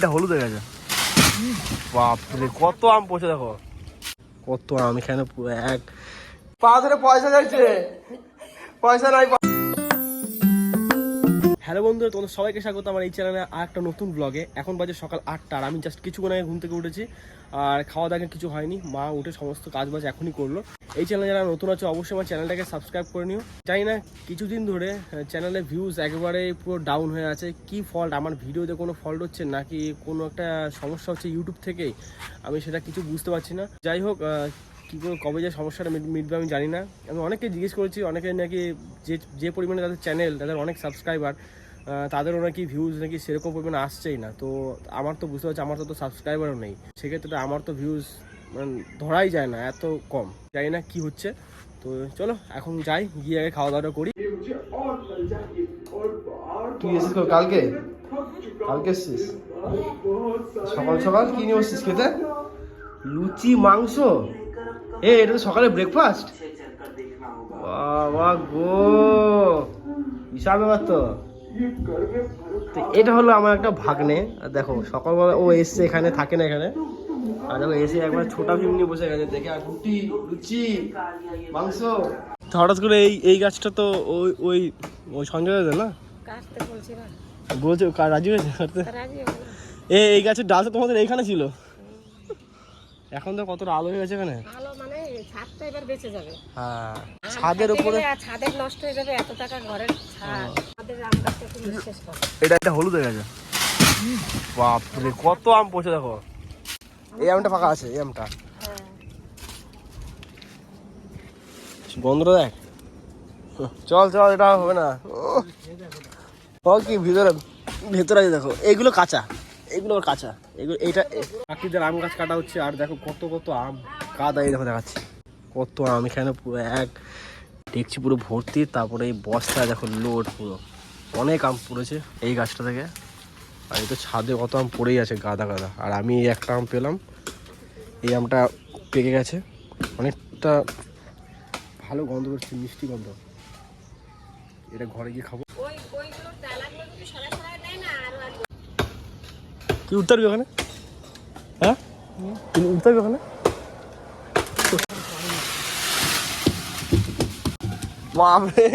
এটা হলুদ হয়ে গেছে। বাপরে, কত আম পড়ছে দেখো। কত আম এখানে এক। পা ধরে পয়সা যাচ্ছে পয়সা নাই হ্যালো বন্ধুরা, তোমাদের সবাইকে স্বাগত আমার এই চ্যানেলে আর একটা নতুন ব্লগে এখন বাজে সকাল আটটা আর আমি জাস্ট কিছুক্ষণ আগে ঘুম থেকে উঠেছি আর খাওয়া দাওয়া কিছু হয়নি। মা উঠে সমস্ত কাজ বাজ এখনই করল। এই চ্যানেলে যারা নতুন আছে, অবশ্যই আমার চ্যানেলটাকে সাবস্ক্রাইব করে নিও। জানি না, কিছুদিন ধরে চ্যানেলে ভিউজ একেবারে পুরো ডাউন হয়ে আছে। কি ফল্ট আমার ভিডিওতে কোনো ফল্ট হচ্ছে নাকি কোনো একটা সমস্যা হচ্ছে ইউটিউব থেকেই? আমি সেটা কিছু বুঝতে পারছি না। যাই হোক কী করে, কবে যে সমস্যাটা মিট- মিটবে আমি জানি না। আমি অনেককে জিজ্ঞেস করেছি, অনেকে নাকি যে যে পরিমাণে তাদের চ্যানেল তাদের অনেক সাবস্ক্রাইবার তাদেরও নাকি ভিউজ নাকি সেরকম পরিমাণে আসছেই না। তো আমার তো বুঝতে পারছি, আমার তো তো সাবস্ক্রাইবারও নেই। সেক্ষেত্রে আমার তো ভিউজ মানে ধরাই যায় না, এত কম। জানি না কি হচ্ছে। তো চলো, এখন যাই, গিয়ে আগে খাওয়া দাওয়াটা করি। তুই এসেছিস কালকে? কালকে এসেছিস? সকাল সকাল কি নিয়ে এসেছিস খেতে? লুচি, মাংস? এ, এটা তো সকালে ব্রেকফাস্ট বাবা গো, বিশাল ব্যাপার তো। তো এটা হলো আমার একটা ভাগ্নে। দেখো সকালবেলা ও এসছে এখানে থাকে না এখানে। আর দেখো এসে একবার ছোটা ভীম নিয়ে বসে গেছে। দেখে আর রুটি লুচি মাংস। হঠাৎ করে এই এই গাছটা তো ওই ওই ওই সঞ্জয় দাদা না? বলছে রাজি হয়েছে। এ এই গাছের ডাল তো তোমাদের এইখানে ছিল। এখন তো কতটা আলো হয়ে গেছে এখানে। মানে ছাদটা এবার বেঁচে যাবে। হ্যাঁ ছাদের উপরে ছাদের নষ্ট হয়ে যাবে এত টাকা ঘরের ছাদ। একটু এটা এটা হলুদ হয়ে গেছে। বাপরে কত আম পচে দেখো। এই আমটা ফাঁকা আছে এই আমটা। গন্ধটা দেখ। চল চল এটা হবে না। ও কি ভিতরে ভেতরে আছে দেখো। এইগুলো কাঁচা। আবার কাঁচা। এগুলো এইটা পাখিদের আম গাছ কাটা হচ্ছে আর দেখো কত কত আম। কাদা এই দেখো দেখাচ্ছি। কত আম এখানে পুরো এক। দেখছি পুরো ভর্তি তারপরে এই বস্তা দেখো লোড পুরো। অনেক আম পড়েছে এই গাছটা থেকে। আর এই তো ছাদে কত আম পড়েই আছে গাদা গাদা। আর আমি এই একটা আম পেলাম এই আমটা পেকে গেছে। অনেকটা ভালো গন্ধ করছে মিষ্টি গন্ধ। এটা ঘরে গিয়ে খাব। ওই ওইগুলো ডালাগুলো যদি সরা সরা দেয় না আর আর তুই উঠতে পারবি ওখানে? হ্যাঁ? তুই উঠতে পারবি ওখানে? বাপরে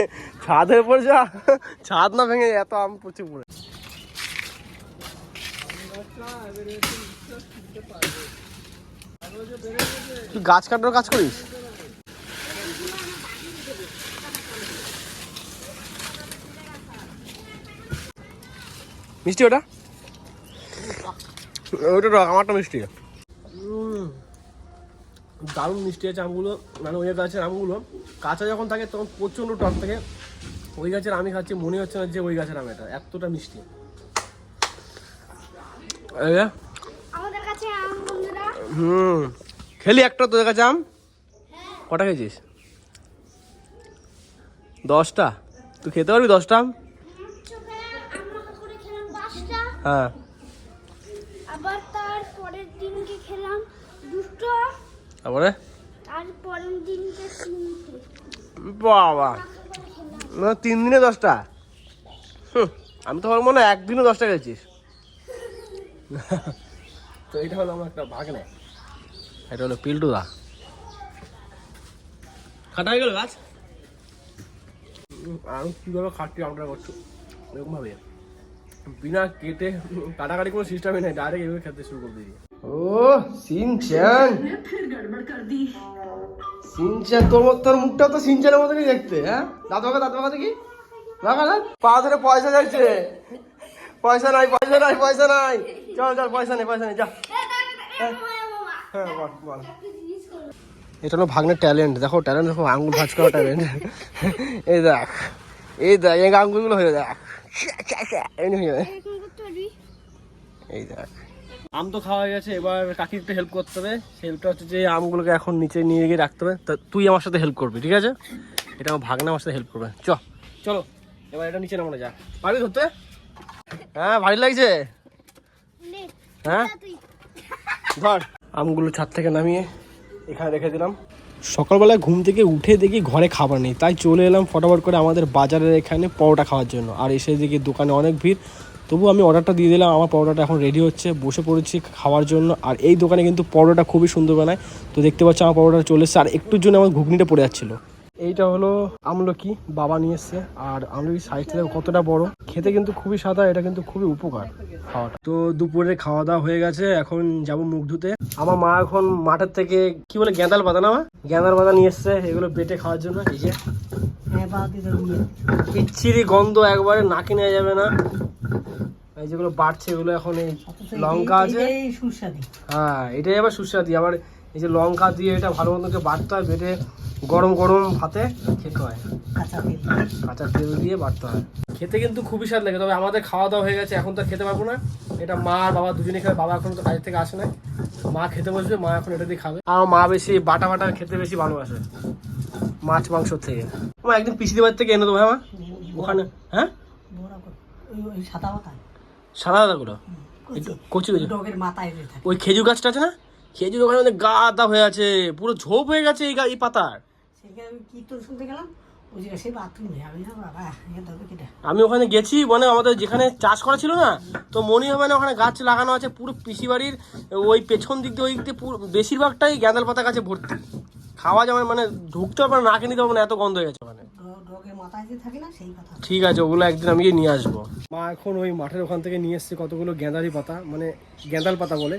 ছাদের উপর যা। ছাদ না ভেঙে এত আম পড়ছে পড়ে। তুই গাছ কাটার কাজ করিস? মিষ্টি ওটা? ওটা আমারটা মিষ্টি। দারুণ মিষ্টি আছে আমগুলো মানে ওই গাছের আমগুলো। কাঁচা যখন থাকে তখন প্রচণ্ড টক থাকে। ওই গাছের আমি খাচ্ছি মনে হচ্ছে না যে ওই গাছের আম এটা। এতটা মিষ্টি। হুম। খেলি একটা তোদের কাছে আম? কটা খেয়েছিস? দশটা? তুই খেতে পারবি দশটা আম? হ্যাঁ। আবার তার পরের দিনকে খেলাম দুটো। তারপরে? বাবা। না তিন দিনে দশটা? হুম, আমি তো আমার মনে হয় একদিনও দশটা গেছিস তো এটা হলো আমার একটা ভাগনে। এটা হলো পিল্টুদা। খাটা হয়ে গেল গাছ? আমি কীভাবে খাটটি আমটা করছ? এরকম ভাবে বিনা কেটে কাটাকাটি কোনো সিস্টেমই নেই ডাইরেক্ট এভাবে খেতে শুরু করে দিই ও সিনচ্যান সিনচ্যান তোর তোর মুখটা তো সিনচ্যানের মতনই দেখতে হ্যাঁ? দাঁত বাঁকা দাঁত বাঁকা দেখি? বাঁকা না? পা ধরে পয়সা যাচ্ছে। পয়সা নাই পয়সা নাই পয়সা নাই। চল চল পয়সা নেই পয়সা নেই যা। হ্যাঁ বল বল। এটা হলো ভাগ্নের ট্যালেন্ট। দেখো ট্যালেন্ট দেখো আঙ্গুল ভাজ করা ট্যালেন্ট। এই দেখ এই দেখ এই আঙ্গুলগুলো হয়ে দেখ হয়ে এই দেখ। আম তো খাওয়া হয়ে গেছে এবার কাকি একটু হেল্প করতে হবে। হেল্পটা হচ্ছে যে আমগুলোকে এখন নিচে নিয়ে গিয়ে রাখতে হবে। তা তুই আমার সাথে হেল্প করবি ঠিক আছে? এটা আমার ভাগনা আমার সাথে হেল্প করবে। চ চলো এবার এটা নিচে নামানো যা পারবি ধরতে? হ্যাঁ ভারী লাগছে? হ্যাঁ? ধর। আমগুলো ছাদ থেকে নামিয়ে এখানে রেখে দিলাম। সকালবেলায় ঘুম থেকে উঠে দেখি ঘরে খাবার নেই তাই চলে এলাম ফটাফট করে আমাদের বাজারের এখানে পরোটা খাওয়ার জন্য। আর এসে দেখি দোকানে অনেক ভিড়। তবু আমি অর্ডারটা দিয়ে দিলাম, আমার পরোটাটা এখন রেডি হচ্ছে, বসে পড়েছি খাওয়ার জন্য। আর এই দোকানে কিন্তু পরোটা খুবই সুন্দর বানায়। তো দেখতে পাচ্ছি আমার পরোটা চলে এসছে, আর একটুর জন্য আমার ঘুগনিটা পড়ে যাচ্ছিল। এইটা হলো আমলকি বাবা নিয়ে এসছে। আর আমলকি সাইজটা কতটা বড়। খেতে কিন্তু খুবই সাদা এটা কিন্তু খুবই উপকার খাওয়াটা। তো দুপুরে খাওয়া দাওয়া হয়ে গেছে এখন যাব মুখ ধুতে। আমার মা এখন মাঠের থেকে কি বলে গেঁদাল পাতা না গেঁদাল পাতা নিয়ে এসছে এগুলো বেটে খাওয়ার জন্য এই যে। হ্যাঁ দিতে বিচ্ছিরি গন্ধ একবারে নাকে নেওয়া যাবে না। এই যেগুলো বাড়ছে এগুলো এখন এই লঙ্কা আছে। হ্যাঁ এটাই আবার সুস্বাদু। আবার এই যে লঙ্কা দিয়ে এটা ভালো মতো বাটতে হয় বেটে গরম গরম ভাতে খেতে হয়। কাঁচা তেল। দিয়ে বাড়তে হয়। খেতে কিন্তু খুবই স্বাদ লাগে তবে আমাদের খাওয়া দাওয়া হয়ে গেছে এখন তো আর খেতে পারব না। এটা মা আর বাবা দুজনে খাবে বাবা এখন তো কাজ থেকে আসে না মা খেতে বসবে মা এখন এটা দিয়ে খাবে। আর মা বেশি বাটা বাটা খেতে বেশি ভালোবাসে মাছ মাংস থেকে। মা একদিন পিসিদি বাড়ি থেকে এনে দেবো হ্যাঁ ওখানে হ্যাঁ? সাদা পাতা। সাদা একটু কচি ওই খেজুর গাছটা আছে না? খেজুর ওখানে গাদা হয়ে আছে পুরো ঝোপ হয়ে গেছে এই গা- এই পাতার। আমি ওখানে গেছি মানে আমাদের যেখানে চাষ করা ছিল না, তো মনে হবে না ওখানে গাছ লাগানো আছে, পুরো পিসি বাড়ির, ওই পেছন দিক দিয়ে, ওই দিক দিয়ে পুরো, বেশিরভাগটাই গ্যাঁদাল পাতা গাছে ভর্তি। খাওয়া যাবে মানে ঢুকতে হবে না নাকে নিতে পারবে না, এত গন্ধ হয়ে গেছে মাথায় যে থাকে না সেই কথা। ঠিক আছে ওগুলো একদিন আমি গিয়ে নিয়ে আসব। মা এখন ওই মাঠের ওখান থেকে নিয়ে এসছে কতগুলো গেঁদালি পাতা মানে গেঁদাল পাতা বলে।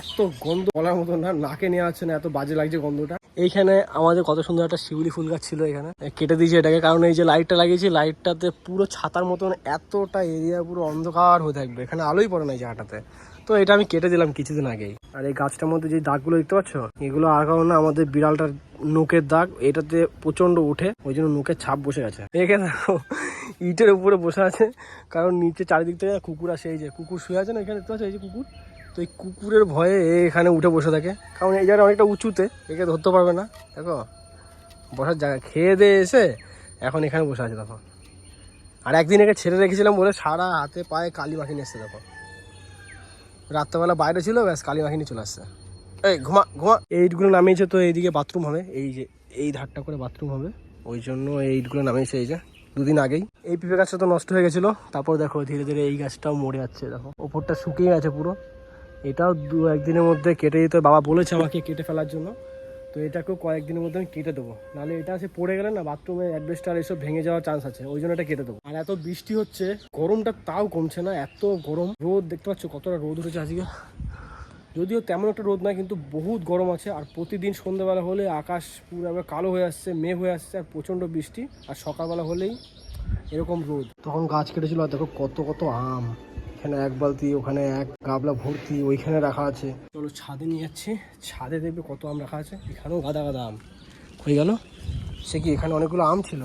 এত গন্ধ বলার মতো না নাকে নেওয়া হচ্ছে না এত বাজে লাগছে গন্ধটা। এইখানে আমাদের কত সুন্দর একটা শিউলি ফুল গাছ ছিল এখানে। কেটে দিয়েছি এটাকে কারণ এই যে লাইটটা লাগিয়েছি লাইটটাতে পুরো ছাতার মতন এতটা এরিয়া পুরো অন্ধকার হয়ে থাকবে। এখানে আলোই পড়ে না এই জায়গাটাতে। তো এটা আমি কেটে দিলাম কিছুদিন আগেই। আর এই গাছটার মধ্যে যে দাগগুলো দেখতে পাচ্ছ, এগুলো আর কারণ আমাদের বিড়ালটার নোকের দাগ, এটাতে প্রচণ্ড উঠে ওই জন্য নোকের ছাপ বসে গেছে। এখানে দেখো, ইটের উপরে বসে আছে, কারণ নিচে চারিদিক থেকে কুকুর আসে, এই যে কুকুর শুয়ে আছে না এখানে, দেখতে পাচ্ছ? এই যে কুকুর। তো এই কুকুরের ভয়ে এখানে উঠে বসে থাকে। কারণ এই জায়গাটা অনেকটা উঁচুতে, একে ধরতে পারবে না। দেখো, বসার জায়গা, খেয়ে দিয়ে এসে এখন এখানে বসে আছে, দেখো। আর একদিন একে ছেড়ে রেখেছিলাম বলে সারা হাতে পায়ে কালি নিয়ে এসছে, দেখো। রাত্রেবেলা বাইরে ছিল, ব্যাস কালী মাখিনি চলে আসছে। এই, ঘুমা ঘুমা। এইটগুলো ইটগুলো নামিয়েছে তো এইদিকে বাথরুম হবে। এই যে, এই ধারটা করে বাথরুম হবে। ওই জন্য এই ইটগুলো নামিয়েছে এই যে, দুদিন আগেই। এই পিঁপে গাছটা তো নষ্ট হয়ে গেছিল। তারপর দেখো, ধীরে ধীরে এই গাছটাও মরে যাচ্ছে, দেখো। ওপরটা শুকিয়ে গেছে পুরো। এটাও দু একদিনের মধ্যে কেটে দিতে বাবা বলেছে আমাকে কেটে ফেলার জন্য। তো এটাকেও কয়েকদিনের মধ্যে আমি কেটে দেবো। নাহলে এটা আছে পড়ে গেলে না, বাথরুমে অ্যাডভেস্টার এসব ভেঙে যাওয়ার চান্স আছে। ওই জন্য এটা কেটে দেবো। আর এত বৃষ্টি হচ্ছে, গরমটা তাও কমছে না, এত গরম। রোদ দেখতে পাচ্ছ কতটা রোদ উঠেছে আজকে। যদিও তেমন একটা রোদ না কিন্তু বহুত গরম আছে। আর প্রতিদিন সন্ধ্যাবেলা হলে আকাশ পুরো একবার কালো হয়ে আসছে, মেঘ হয়ে আসছে, আর প্রচণ্ড বৃষ্টি। আর সকালবেলা হলেই এরকম রোদ। তখন গাছ কেটেছিল, আর দেখো কত কত আম। এখানে এক বালতি, ওখানে এক গাবলা ভর্তি, ওইখানে রাখা আছে। চলো ছাদে নিয়ে যাচ্ছি। ছাদে দেখবে কত আম রাখা আছে। এখানেও গাদা গাদা আম। হয়ে গেল? সে কি এখানে অনেকগুলো আম ছিল?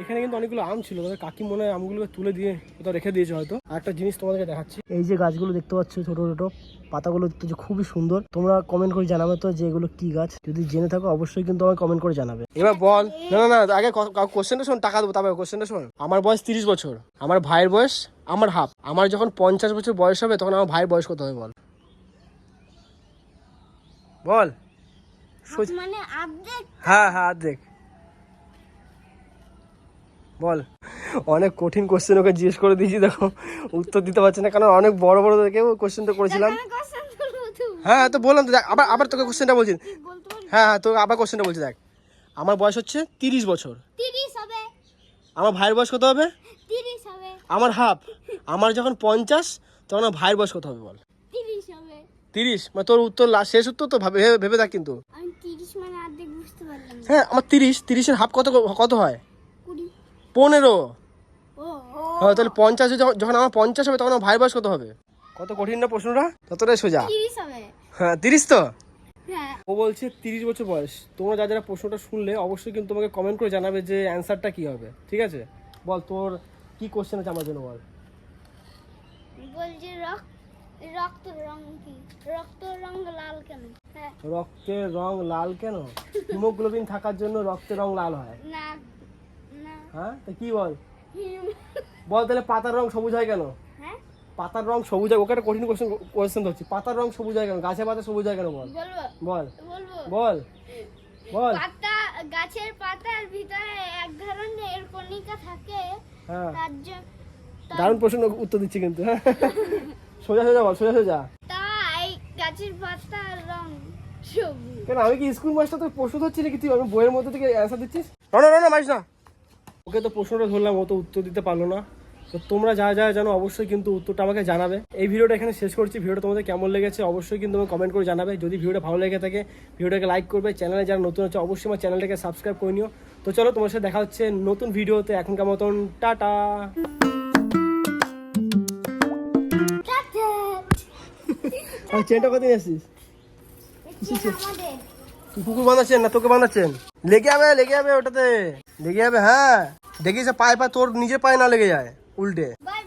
এখানে কিন্তু অনেকগুলো আম ছিল তবে কাকি মনে হয় আমগুলোকে তুলে দিয়ে কোথাও রেখে দিয়েছে হয়তো। আর একটা জিনিস তোমাদেরকে দেখাচ্ছি। এই যে গাছগুলো দেখতে পাচ্ছ ছোট ছোট পাতাগুলো দেখতে খুবই সুন্দর। তোমরা কমেন্ট করে জানাবে তো যে এগুলো কি গাছ। যদি জেনে থাকো অবশ্যই কিন্তু আমাকে কমেন্ট করে জানাবে। এবার বল। না না না আগে কোশ্চেনটা শোন টাকা দেবো তারপরে কোশ্চেনটা শোন। আমার বয়স তিরিশ বছর। আমার ভাইয়ের বয়স আমার হাফ। আমার যখন পঞ্চাশ বছর বয়স হবে তখন আমার ভাইয়ের বয়স কত হবে বল? বল। মানে আপডেট হ্যাঁ হ্যাঁ দেখ বল। অনেক কঠিন কোশ্চেন ওকে জিজ্ঞেস করে দিয়েছি দেখো। উত্তর দিতে পারছে না কারণ অনেক বড় বড় দেখে কোশ্চেনটা করেছিলাম। কোশ্চেন তুলবো তুই হ্যাঁ তো বললাম তো দেখ আবার আবার তোকে কোশ্চেনটা বলছি। হ্যাঁ হ্যাঁ তোকে আবার কোশ্চেনটা বলছি দেখ। আমার বয়স হচ্ছে তিরিশ বছর। আমার ভাইয়ের বয়স কত হবে? আমার হাফ। আমার যখন পঞ্চাশ তখন আমার ভাইয়ের বয়স কত হবে বল? তিরিশ মানে তোর উত্তর শেষ উত্তর তো ভাবে ভেবে- থাক কিন্তু। মানে অর্ধেক বুঝতে পারলাম হ্যাঁ আমার তিরিশ তিরিশের হাফ কত কত হয়? পনেরো। ও হ্যাঁ তাহলে পঞ্চাশে যখন যখন আমার পঞ্চাশ হবে তখন আমার ভাইয়ের বয়স কত হবে? কত কঠিন না প্রশ্নটা? ততটাই সোজা। হ্যাঁ তিরিশ তো? হ্যাঁ। ও বলছে তিরিশ বছর বয়স। তোমরা যা যারা প্রশ্নটা শুনলে অবশ্যই কিন্তু তোমাকে কমেন্ট করে জানাবে যে অ্যান্সারটা কি হবে। ঠিক আছে? বল তোর কি কোশ্চেন আছে আমার জন্য বল। বলছি রক্ত রক্ত রং কি? রক্ত রং লাল কেন? হ্যাঁ। রক্তের রং লাল কেন? হিমোগ্লোবিন থাকার জন্য রক্তের রং লাল হয়। না। হ্যাঁ? তা কি বল? বল? তাহলে পাতার রং সবুজ হয় কেন? হ্যাঁ? পাতার রং সবুজ হয় ওকে একটা কঠিন কোশ্চেন কোশ্চেন ধরছি। পাতার রং সবুজ হয় কেন? গাছে পাতা সবুজ হয় কেন বল? বল। বল। বল। পাতা গাছের পাতার ভিতরে এক ধরনের কণিকা থাকে। হ্যাঁ। তার দারুণ প্রশ্ন উত্তর দিচ্ছি কিন্তু হ্যাঁ। সোজা সোজা বল সোজা সোজা। তাই গাছের পাতার রং সবুজ। কেন আমি কি স্কুল মাস্টার তো প্রশ্ন ধরছি নাকি? তুই আমি বইয়ের মধ্যে থেকে অ্যান্সার দিচ্ছিস? না না না না মাইস না। ওকে তো প্রশ্নটা ধরলাম ও তো উত্তর দিতে পারল না। তো তোমরা যা যা জানো অবশ্যই কিন্তু উত্তরটা আমাকে জানাবে। এই ভিডিওটা এখানে শেষ করছি। ভিডিওটা তোমাদের কেমন লেগেছে অবশ্যই কিন্তু আমাকে কমেন্ট করে জানাবে। যদি ভিডিওটা ভালো লেগে থাকে ভিডিওটাকে লাইক করবে। চ্যানেলে যারা নতুন আছে অবশ্যই আমার চ্যানেলটাকে সাবস্ক্রাইব করে নিও। তো চলো তোমার সাথে দেখা হচ্ছে নতুন ভিডিওতে। এখনকার মতন টাটা! আর চেনটা আসছিস তুই কুকুর বাঁধাচ্ছেন না তোকে বাঁধাচ্ছেন লেগে যাবে লেগে যাবে ওটাতে। লেগে যাবে হ্যাঁ। দেখিস পায়ে পা তোর নিজের পায়ে না লেগে যায় উল্টে বাই